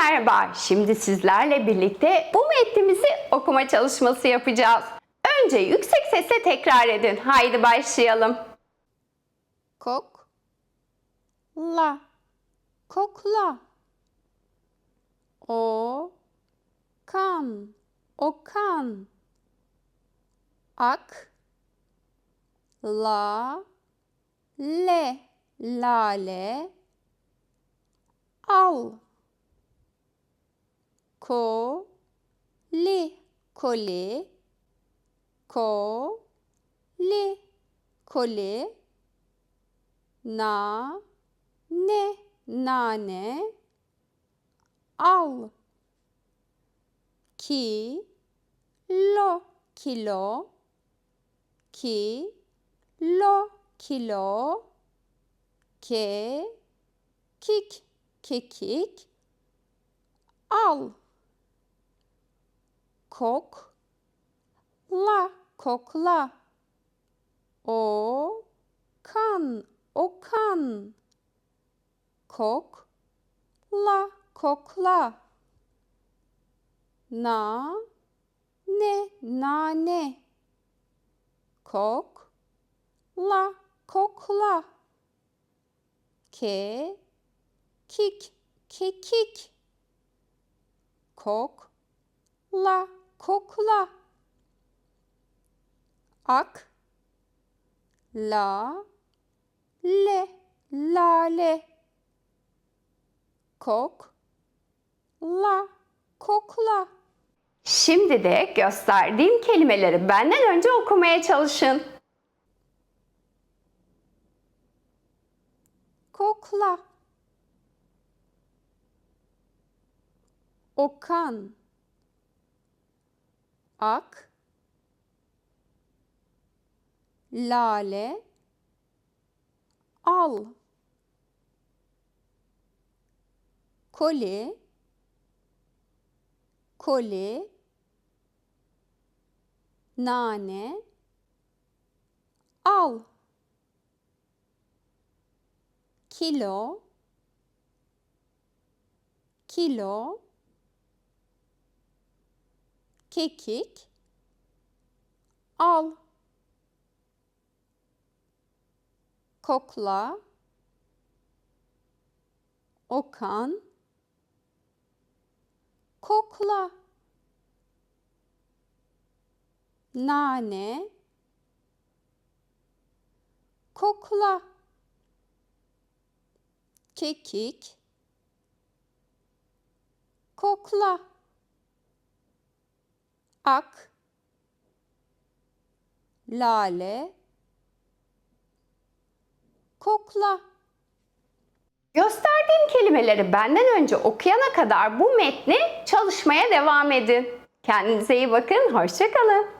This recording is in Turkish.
merhaba. Şimdi sizlerle birlikte bu metnimizi okuma çalışması yapacağız. Önce yüksek sesle tekrar edin. Haydi başlayalım. Kok. La. Kokla. O. Kan. Okan. Ak. La. Le. Lale. Al. Ko. Li. Koli. Ko. Li. Koli na ne nane al ki lo kilo ki lo kilo ke kik kekik al kok la kokla o kan okan kok la kokla na ne nane. Kok la kokla ke kik kekik kok la kokla. Ak. La. Le. Lale. Kok. La. Kokla. Şimdi de gösterdiğim kelimeleri benden önce okumaya çalışın. kokla. Okan ak. Lale. Al. Koli. Koli. Nane. Al. Kilo. Kilo kekik al kokla okan kokla nane kokla kekik kokla ak lale kokla Gösterdiğim kelimeleri benden önce okuyana kadar bu metni çalışmaya devam edin. Kendinize iyi bakın, hoşçakalın.